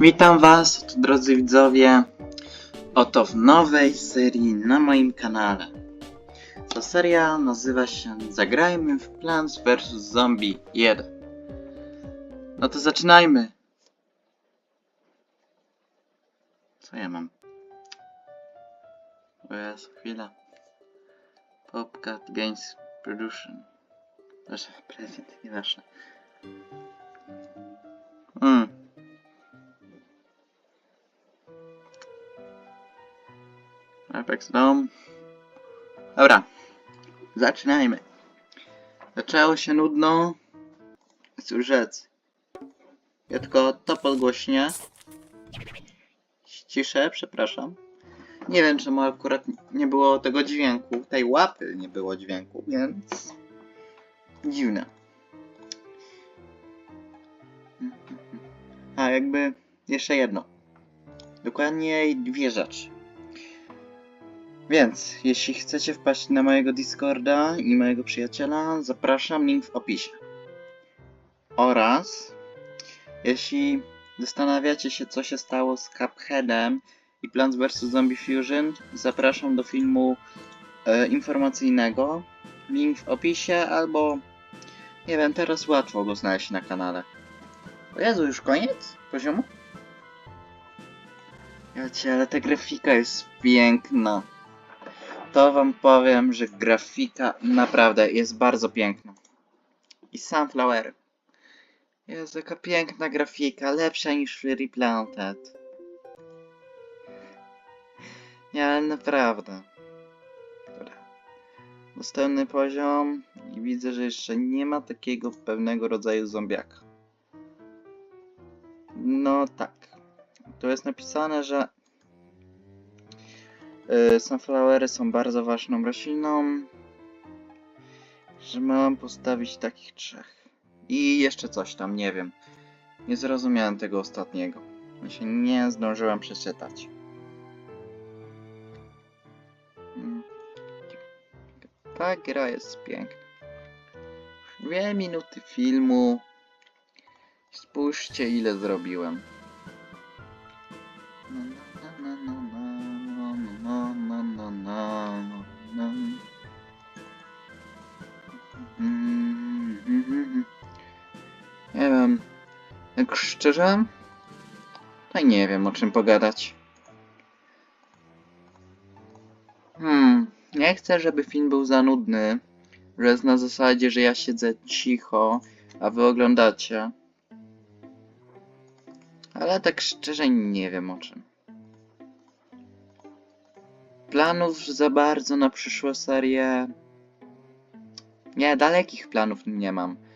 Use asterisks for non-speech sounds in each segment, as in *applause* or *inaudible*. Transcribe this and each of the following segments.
Witam Was, drodzy widzowie, oto w nowej serii na moim kanale. Ta seria nazywa się Zagrajmy w Plants vs Zombie 1. No to zaczynajmy. Co ja mam? Jezu, chwila. Popcat Games Production. Proszę, prezent, nieważne. Hmm. Apex Dom. Dobra, zaczynajmy. Zaczęło się nudno. Rzec. Ja tylko to podgłośnię. Ciszę, przepraszam. Nie wiem, czemu akurat nie było tego dźwięku. Tej łapy nie było dźwięku, więc... Dziwne. A jakby jeszcze jedno. Dokładnie dwie rzeczy. Więc, jeśli chcecie wpaść na mojego Discorda i mojego przyjaciela, zapraszam, link w opisie. Oraz, jeśli zastanawiacie się, co się stało z Cupheadem i Plants vs. Zombie Fusion, zapraszam do filmu e, informacyjnego. Link w opisie, albo nie wiem, teraz łatwo go znaleźć na kanale. O Jezu, już koniec poziomu? Ja cię, ale ta grafika jest piękna to wam powiem, że grafika naprawdę jest bardzo piękna. I Sunflower. Jest jaka piękna grafika, lepsza niż Replanted. Nie, ale naprawdę. Dobra. Następny poziom i widzę, że jeszcze nie ma takiego pewnego rodzaju zombiaka. No tak. Tu jest napisane, że Sunflowery są bardzo ważną rośliną, że mam postawić takich trzech. I jeszcze coś tam, nie wiem. Nie zrozumiałem tego ostatniego. Się nie zdążyłem przeczytać. Mm. Ta gra jest piękna. Dwie minuty filmu. Spójrzcie ile zrobiłem. Szczerze, to nie wiem o czym pogadać. Hmm, nie chcę, żeby film był za nudny, że jest na zasadzie, że ja siedzę cicho, a wy oglądacie. Ale tak szczerze nie wiem o czym. Planów za bardzo na przyszłą serię. Nie, dalekich planów nie mam.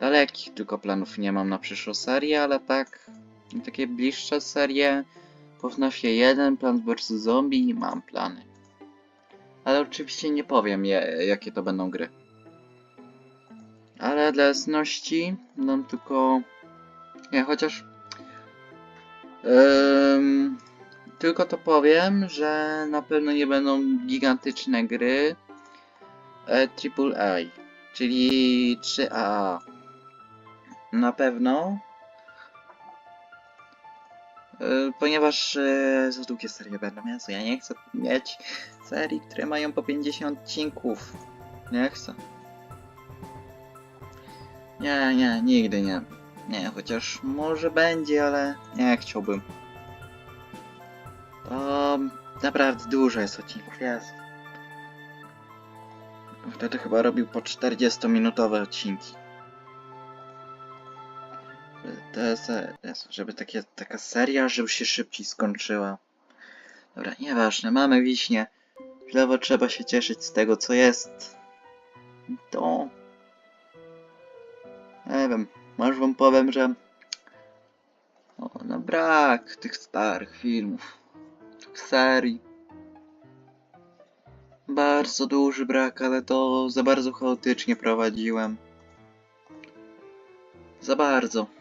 Dalekich tylko planów nie mam na przyszłą serię, ale tak. Takie bliższe serie. Po FNAFie 1, Plants vs Zombie mam plany. Ale oczywiście nie powiem je, jakie to będą gry. Ale dla jasności dam tylko. Nie, chociaż Ym, tylko to powiem, że na pewno nie będą gigantyczne gry e, AAA, czyli 3A. Na pewno. Y, ponieważ y, za długie serie będą, Jezu, ja nie chcę mieć serii, które mają po 50 odcinków. Nie chcę. Nie, nie, nigdy nie. Nie, chociaż może będzie, ale nie chciałbym. To naprawdę dużo jest odcinków, jest. Wtedy chyba robił po 40-minutowe odcinki. Jest, żeby takie, taka seria, żeby się szybciej skończyła. Dobra, nieważne, mamy wiśnie. Chwilowo trzeba się cieszyć z tego, co jest. To... Nie wiem, może wam powiem, że o, no brak tych starych filmów, tych serii. Bardzo duży brak, ale to za bardzo chaotycznie prowadziłem. Za bardzo.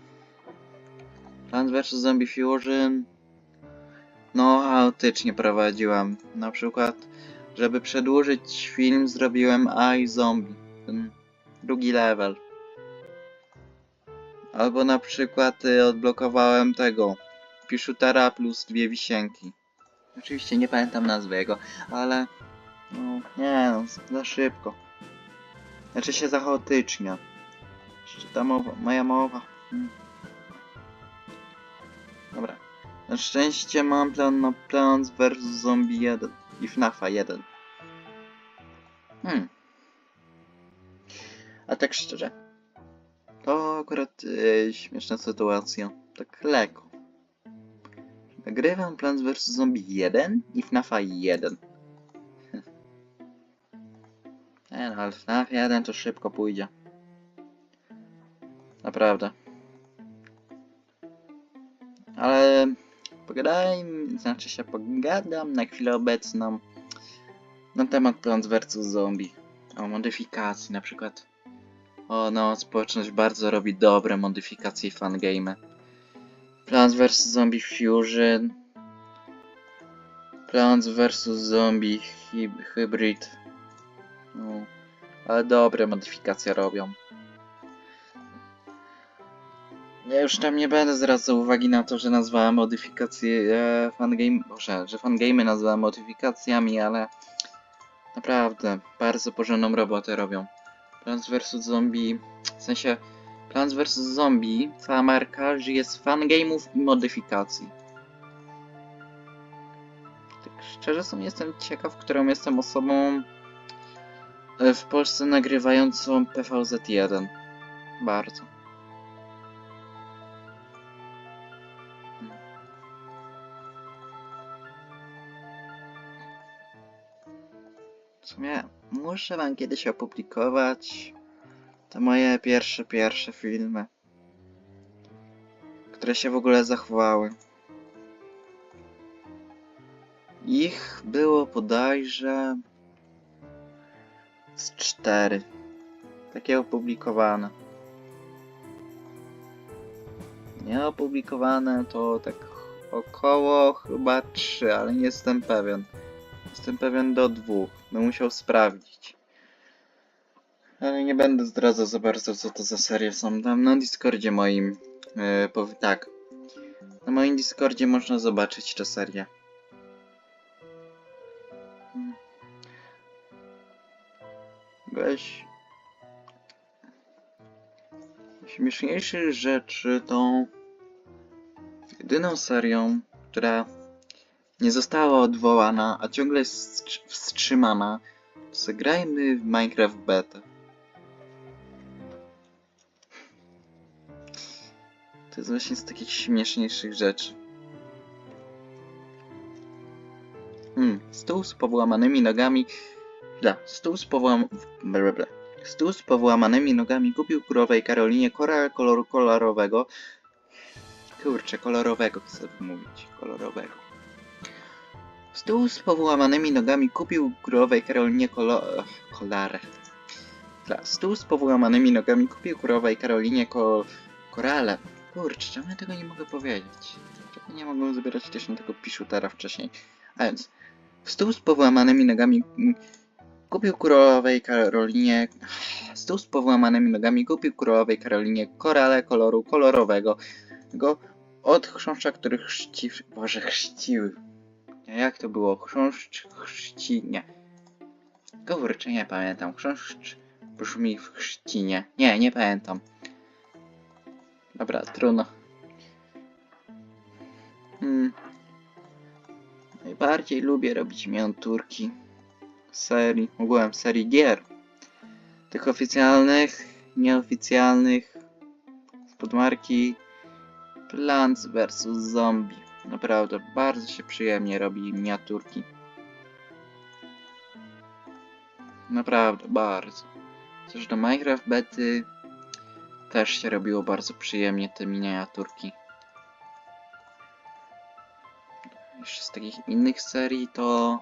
Plants vs Zombie Fusion no chaotycznie prowadziłem. Na przykład, żeby przedłużyć film zrobiłem I Zombie, ten drugi level. Albo na przykład y, odblokowałem tego Piszutera plus dwie wisienki. Oczywiście nie pamiętam nazwy jego, ale... No, nie no, za szybko. Znaczy się za chaotycznie. Jeszcze ta mowa, moja mowa. Hmm. Na szczęście mam plan na Plants vs Zombie 1 i FNAFa 1. Hmm. A tak szczerze. To akurat yy, śmieszna sytuacja. Tak lekko. Nagrywam Plants vs Zombie 1 i FNAFa 1. Nie *laughs* no, ale FNAF 1 to szybko pójdzie. Naprawdę. Pogadajmy, znaczy się pogadam na chwilę obecną na temat Plants vs Zombie. O modyfikacji na przykład. O no, społeczność bardzo robi dobre modyfikacje i fangame. Plants vs Zombie Fusion. Plants vs Zombie Hyb Hybrid. No, ale dobre modyfikacje robią. Ja już tam nie będę zwracał uwagi na to, że nazwałem modyfikacje e, fangame, boże, że fangame nazwałem modyfikacjami, ale naprawdę bardzo porządną robotę robią. Plants vs Zombie, w sensie Plants vs Zombie, cała marka żyje z fangame'ów i modyfikacji. Tak szczerze sobie jestem ciekaw, którą jestem osobą e, w Polsce nagrywającą PVZ1. Bardzo. W sumie muszę wam kiedyś opublikować te moje pierwsze, pierwsze filmy, które się w ogóle zachowały. Ich było bodajże z cztery. Takie opublikowane. Nieopublikowane to tak około chyba trzy, ale nie jestem pewien. Jestem pewien do dwóch. Będę musiał sprawdzić. Ale nie będę zdradzał za bardzo, co to za serie są. Tam na Discordzie moim. Yy, tak. Na moim Discordzie można zobaczyć te serie. Hmm. Weź. Śmieszniejszych rzeczy to jedyną serią, która nie została odwołana, a ciągle jest wstr- wstrzymana, zagrajmy w Minecraft Beta. To jest właśnie z takich śmieszniejszych rzeczy. Hmm, stół z połamanymi nogami. Da, stół z połam... blablabla. Stół z połamanymi nogami kupił królowej Karolinie koral koloru kolorowego. Kurczę, kolorowego chcę wymówić. Kolorowego. Stół z połamanymi nogami kupił królowej Karolinie kolo... kolarę. Stół z połamanymi nogami kupił królowej Karolinie ko... korale. Kurczę, czemu ja tego nie mogę powiedzieć? Czemu nie mogłem zabierać też na tego piszutera wcześniej? A więc, stół z połamanymi nogami kupił królowej Karolinie... Stół z połamanymi nogami kupił królowej Karolinie korale koloru kolorowego. Go od chrząszcza, który chrzci... Boże, chrzciły. Jak to było? Chrząszcz chrzci... Nie. Kurczę, nie pamiętam. Chrząszcz brzmi w chrzcinie. Nie, nie pamiętam. Dobra, trudno. Hmm. Najbardziej lubię robić miniaturki serii, ogółem serii gier. Tych oficjalnych, nieoficjalnych, spod marki Plants vs Zombie. Naprawdę, bardzo się przyjemnie robi miniaturki. Naprawdę, bardzo. Coś do Minecraft bety też się robiło bardzo przyjemnie te miniaturki. Jeszcze z takich innych serii to...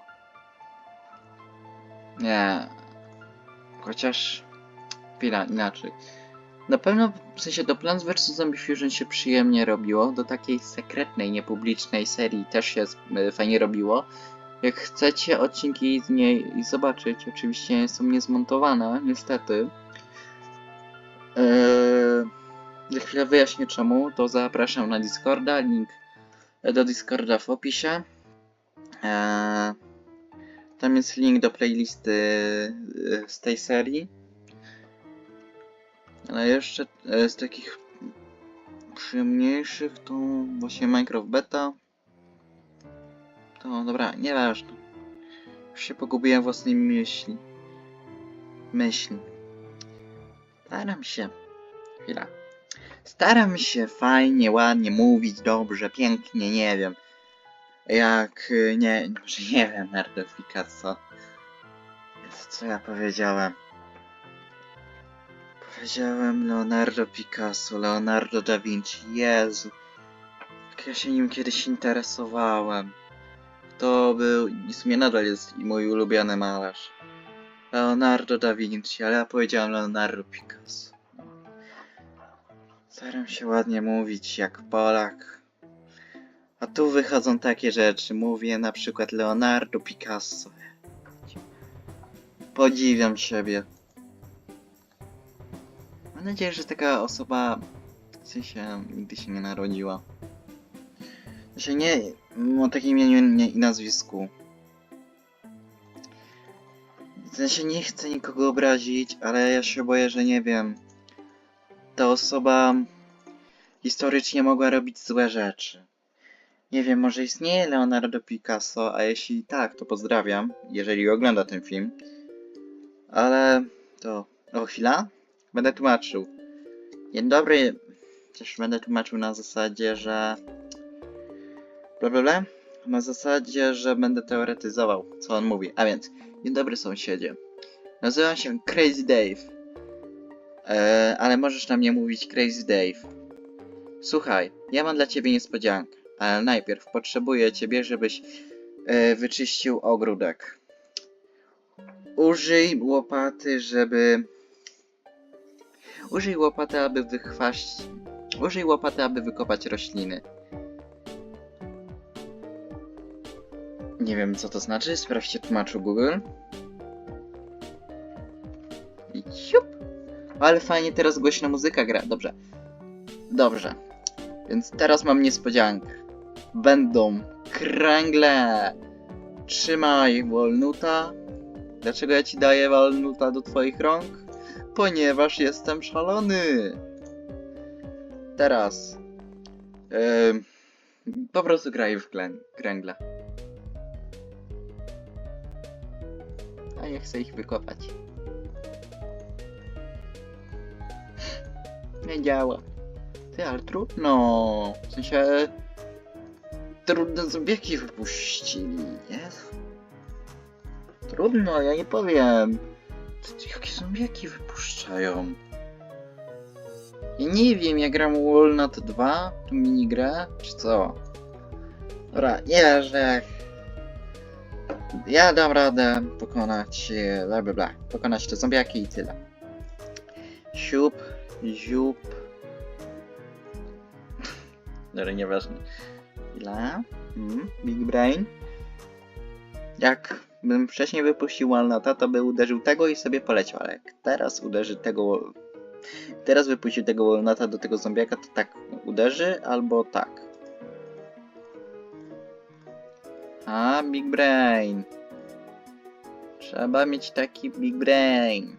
Nie. Chociaż... Chwila, inaczej. Na pewno, w sensie do Plants vs Zombie Fusion się przyjemnie robiło, do takiej sekretnej, niepublicznej serii też się e, fajnie robiło. Jak chcecie odcinki z niej zobaczyć, oczywiście są niezmontowane, niestety. Eee, za chwilę wyjaśnię czemu, to zapraszam na Discorda, link do Discorda w opisie. Eee, tam jest link do playlisty e, z tej serii. Ale jeszcze e, z takich przyjemniejszych to właśnie Minecraft Beta. To dobra, nieważne. Już się pogubiłem własnej myśli. Myśli. Staram się. Chwila. Staram się fajnie, ładnie mówić, dobrze, pięknie, nie wiem. Jak, y, nie, *laughs* nie wiem. Jezu, Co ja powiedziałem? Powiedziałem Leonardo Picasso, Leonardo da Vinci, Jezu. Jak ja się nim kiedyś interesowałem. To był, w sumie nadal jest i mój ulubiony malarz. Leonardo da Vinci, ale ja powiedziałem Leonardo Picasso. Staram się ładnie mówić jak Polak. A tu wychodzą takie rzeczy. Mówię na przykład Leonardo Picasso. Podziwiam siebie. Mam nadzieję, że taka osoba w sensie nigdy się nie narodziła. Że nie o takim imieniu nie, i nazwisku. W sensie nie chcę nikogo obrazić, ale ja się boję, że nie wiem. Ta osoba historycznie mogła robić złe rzeczy. Nie wiem, może istnieje Leonardo Picasso, a jeśli tak, to pozdrawiam, jeżeli ogląda ten film. Ale to. O, chwila. Będę tłumaczył. Dzień dobry. Też będę tłumaczył na zasadzie, że. Bla. Na zasadzie, że będę teoretyzował, co on mówi. A więc, dzień dobry sąsiedzie. Nazywam się Crazy Dave. Eee, ale możesz na mnie mówić Crazy Dave. Słuchaj, ja mam dla ciebie niespodziankę, ale najpierw potrzebuję ciebie, żebyś e, wyczyścił ogródek. Użyj łopaty, żeby... Użyj łopaty, aby wychwaść... Użyj łopaty, aby wykopać rośliny. Nie wiem, co to znaczy. Sprawdźcie tłumaczu Google. Siup. Ale fajnie, teraz głośna muzyka gra. Dobrze. Dobrze. Więc teraz mam niespodziankę. Będą kręgle. Trzymaj walnuta. Dlaczego ja ci daję walnuta do twoich rąk? Ponieważ jestem szalony. Teraz. Em, po prostu graj w kręgle. A ja chcę ich wykopać. Nie działa. Ty, ale trudno. W sensie... Trudno zombieki wypuścili, nie? Trudno, ja nie powiem. Jakie zombieki wypuszczają? Ja nie wiem, ja gram Walnut 2, tu minigrę, czy co? Dobra, nie, że. Ja dam radę pokonać, bla bla bla, pokonać te zombiaki i tyle. Siup, ziup. Dobra, nieważne. Ile? Mm, Big Brain. Jak bym wcześniej wypuścił Walnuta, to by uderzył tego i sobie poleciał, ale teraz uderzy tego... Teraz wypuścił tego Walnuta do tego zombiaka, to tak uderzy, albo tak. A, Big Brain. Trzeba mieć taki Big Brain.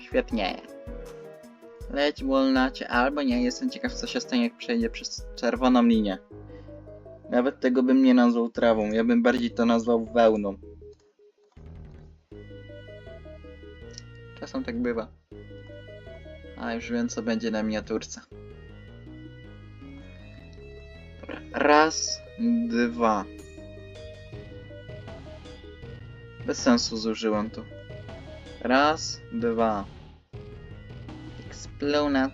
Świetnie. Leć Walnucie, albo nie, jestem ciekaw co się stanie jak przejdzie przez czerwoną linię. Nawet tego bym nie nazwał trawą, ja bym bardziej to nazwał wełną. Czasem tak bywa. A już wiem co będzie na miniaturce. Dobra, raz, dwa. Bez sensu zużyłem to. Raz, dwa. Explonat.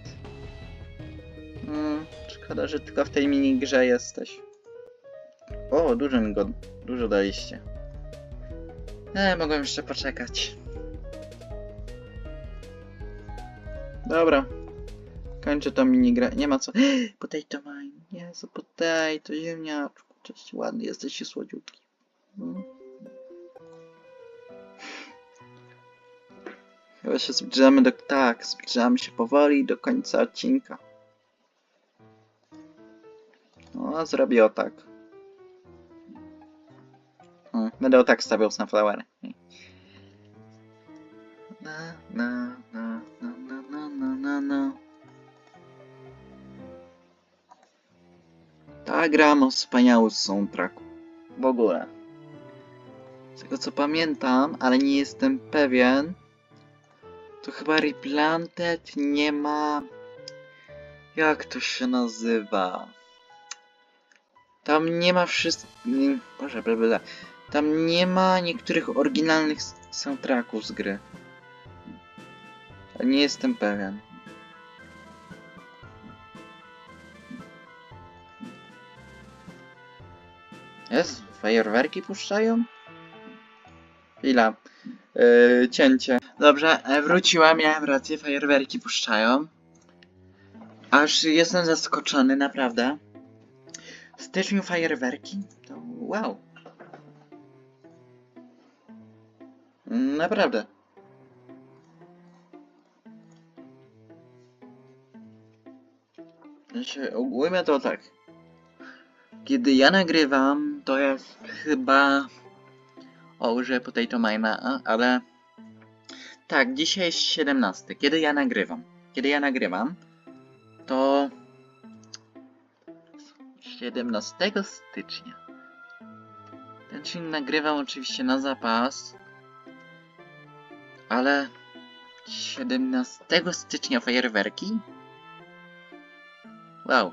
Mm, szkoda, że tylko w tej minigrze jesteś. O, dużo mi go, dużo daliście. E, mogłem jeszcze poczekać. Dobra. Kończę tą minigrę. Nie ma co. *gasps* Potato mine. Jezu, potato, ziemniaczku. Cześć, ładny jesteś i słodziutki. Mm. Chyba się zbliżamy do... Tak, zbliżamy się powoli do końca odcinka. No, zrobię o tak. Będę tak stawiał sunflower. Na, na, na, na, na, na, na, na, na. Ta gra ma wspaniały soundtrack. W ogóle. Z tego co pamiętam, ale nie jestem pewien, to chyba Replanted nie ma... Jak to się nazywa? Tam nie ma wszystkich... Boże, bla, bla, bla. Tam nie ma niektórych oryginalnych soundtracków z gry. Nie jestem pewien. Jest? Fajerwerki puszczają? Chwila. Yy, cięcie. Dobrze, e, wróciłam, miałem rację, fajerwerki puszczają. Aż jestem zaskoczony, naprawdę. W styczniu fajerwerki? To wow. Naprawdę. Znaczy, ujmę to tak. Kiedy ja nagrywam, to jest chyba... O, użyję potato mima, ale... Tak, dzisiaj jest 17. Kiedy ja nagrywam? Kiedy ja nagrywam, to... 17 stycznia. Ten film nagrywam oczywiście na zapas, ale 17 stycznia fajerwerki? Wow.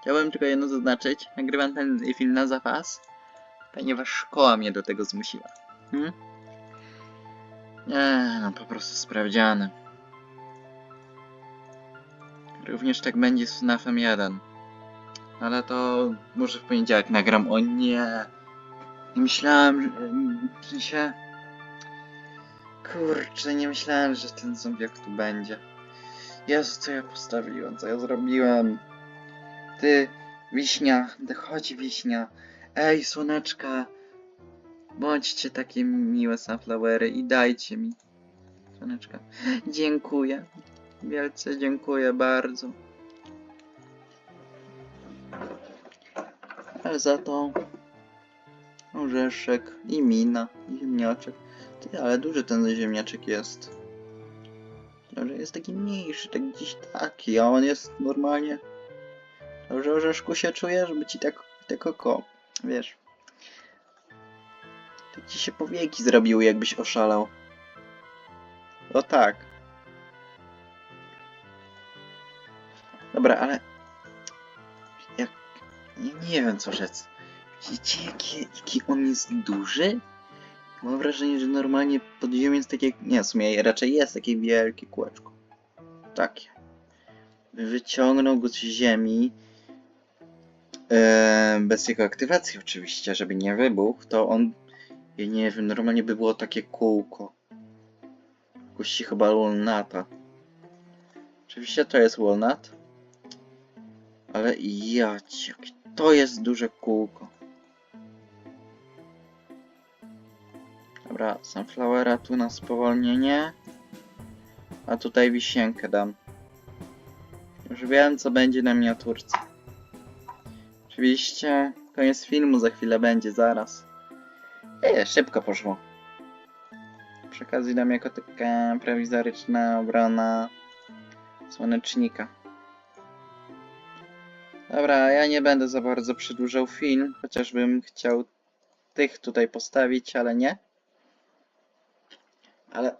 Chciałbym tylko jedno zaznaczyć. Nagrywam ten film na zapas, ponieważ szkoła mnie do tego zmusiła. Hmm? Nie, no po prostu sprawdziany. Również tak będzie z FNAFem 1. Ale to może w poniedziałek nagram. O nie! Nie myślałem. W sensie... Kurczę, nie myślałem, że ten zombiak tu będzie. Jezu, co ja postawiłem, co ja zrobiłem. Ty, wiśnia, chodź wiśnia. Ej, słoneczka. Bądźcie takie miłe sunflowery i dajcie mi. Słoneczka. Dziękuję. Wielce dziękuję bardzo. Ale za to orzeszek i mina i ziemniaczek. Ty, ale duży ten ziemniaczek jest. Że jest taki mniejszy, tak gdzieś taki, a on jest normalnie. Dobrze, orzeszku się czuje, żeby ci tak, tak oko, wiesz. Tak ci się powieki zrobiły, jakbyś oszalał. O tak. Dobra, ale... Jak... Nie, nie wiem co rzec. Widzicie jaki, jaki on jest duży? Mam wrażenie, że normalnie pod ziemią jest takie... Nie, w sumie raczej jest takie wielkie kółeczko. Takie. Wyciągnął go z ziemi. E, bez jego aktywacji oczywiście, żeby nie wybuchł, to on... Ja nie wiem, normalnie by było takie kółko. Kuści chyba walnata. Oczywiście to jest walnut. Ale ja to jest duże kółko. Dobra, sunflowera tu na spowolnienie. A tutaj wisienkę dam. Już wiem co będzie na miniaturce. Oczywiście koniec filmu za chwilę będzie, zaraz. Eee, szybko poszło. Przy okazji dam jako taka prowizoryczna obrona słonecznika. Dobra, ja nie będę za bardzo przedłużał film, chociażbym chciał tych tutaj postawić, ale nie. Ale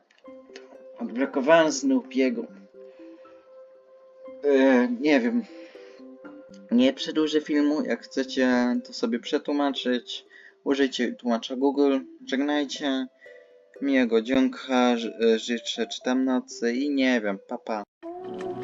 odblokowałem Snoopiego. Yy, nie wiem. Nie przedłużę filmu, jak chcecie to sobie przetłumaczyć. Użyjcie tłumacza Google. Żegnajcie. Miłego dzionka, ży- życzę czytam nocy i nie wiem, papa. Pa.